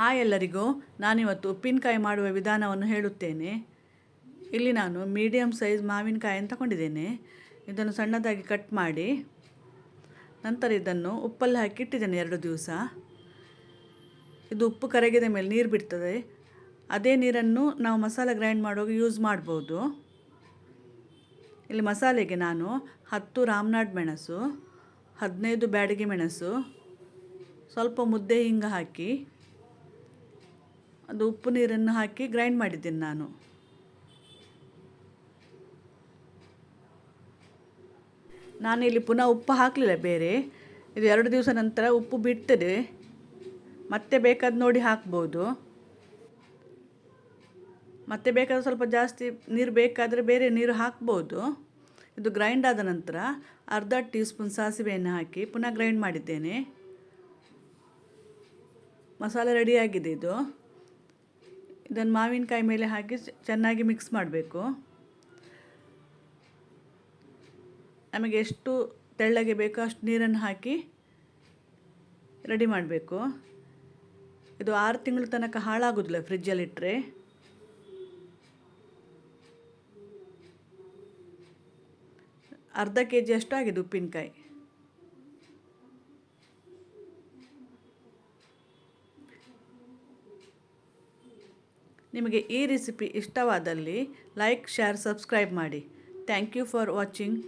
Hi ಎಲ್ಲರಿಗೂ. ನಾನಿವತ್ತು ಉಪ್ಪಿನಕಾಯಿ ಮಾಡುವ ವಿಧಾನವನ್ನು ಹೇಳುತ್ತೇನೆ. ಇಲ್ಲಿ ನಾನು ಮೀಡಿಯಮ್ ಸೈಜ್ ಮಾವಿನಕಾಯಿ ತಗೊಂಡಿದ್ದೇನೆ ಇದನ್ನು ಸಣ್ಣದಾಗಿ ಕಟ್ ಮಾಡಿ, ನಂತರ ಇದನ್ನು ಉಪ್ಪಲ್ಲಿ ಹಾಕಿ ಇಟ್ಟಿದ್ದೇನೆ ಎರಡು ದಿವಸ. ಇದು ಉಪ್ಪು ಕರಗಿದ ಮೇಲೆ ನೀರು ಬಿಡ್ತದೆ. ಅದೇ ನೀರನ್ನು ನಾವು ಮಸಾಲೆ ಗ್ರೈಂಡ್ ಮಾಡುವಾಗ ಯೂಸ್ ಮಾಡ್ಬೋದು. ಇಲ್ಲಿ ಮಸಾಲೆಗೆ ನಾನು ಹತ್ತು ರಾಮನಾಡ್ ಮೆಣಸು, ಹದಿನೈದು ಬ್ಯಾಡಗಿ ಮೆಣಸು, ಸ್ವಲ್ಪ ಮುದ್ದೆ ಹಿಂಗ ಹಾಕಿ ಅದು ಉಪ್ಪು ನೀರನ್ನು ಹಾಕಿ ಗ್ರೈಂಡ್ ಮಾಡಿದ್ದೀನಿ ನಾನು. ನಾನು ಇಲ್ಲಿ ಪುನಃ ಉಪ್ಪು ಹಾಕಲಿಲ್ಲ ಬೇರೆ. ಇದು ಎರಡು ದಿವಸ ನಂತರ ಉಪ್ಪು ಬಿಡ್ತದೆ ಮತ್ತೆ ಬೇಕಾದ ನೋಡಿ ಹಾಕ್ಬೋದು. ಮತ್ತೆ ಬೇಕಾದ್ರೆ ಸ್ವಲ್ಪ ಜಾಸ್ತಿ ನೀರು ಬೇಕಾದರೆ ಬೇರೆ ನೀರು ಹಾಕ್ಬೋದು. ಇದು ಗ್ರೈಂಡ್ ಆದ ನಂತರ ಅರ್ಧ ಟೀ ಸ್ಪೂನ್ ಸಾಸಿವೆಯನ್ನು ಹಾಕಿ ಪುನಃ ಗ್ರೈಂಡ್ ಮಾಡಿದ್ದೇನೆ. ಮಸಾಲೆ ರೆಡಿಯಾಗಿದೆ ಇದು. ಇದನ್ನು ಮಾವಿನಕಾಯಿ ಮೇಲೆ ಹಾಕಿ ಚೆನ್ನಾಗಿ ಮಿಕ್ಸ್ ಮಾಡಬೇಕು. ನಮಗೆ ಎಷ್ಟು ತೆಳ್ಳಗೆ ಬೇಕೋ ಅಷ್ಟು ನೀರನ್ನು ಹಾಕಿ ರೆಡಿ ಮಾಡಬೇಕು. ಇದು ಆರು ತಿಂಗಳ ತನಕ ಹಾಳಾಗೋದಿಲ್ಲ ಫ್ರಿಜ್ಜಲ್ಲಿಟ್ಟರೆ ಅರ್ಧ ಕೆ ಜಿ ಅಷ್ಟು ಆಗಿದೆ ಉಪ್ಪಿನಕಾಯಿ. ನಿಮಗೆ ಈ ರೆಸಿಪಿ ಇಷ್ಟವಾದಲ್ಲಿ ಲೈಕ್ ಶೇರ್ ಸಬ್ಸ್ಕ್ರೈಬ್ ಮಾಡಿ. Thank you for watching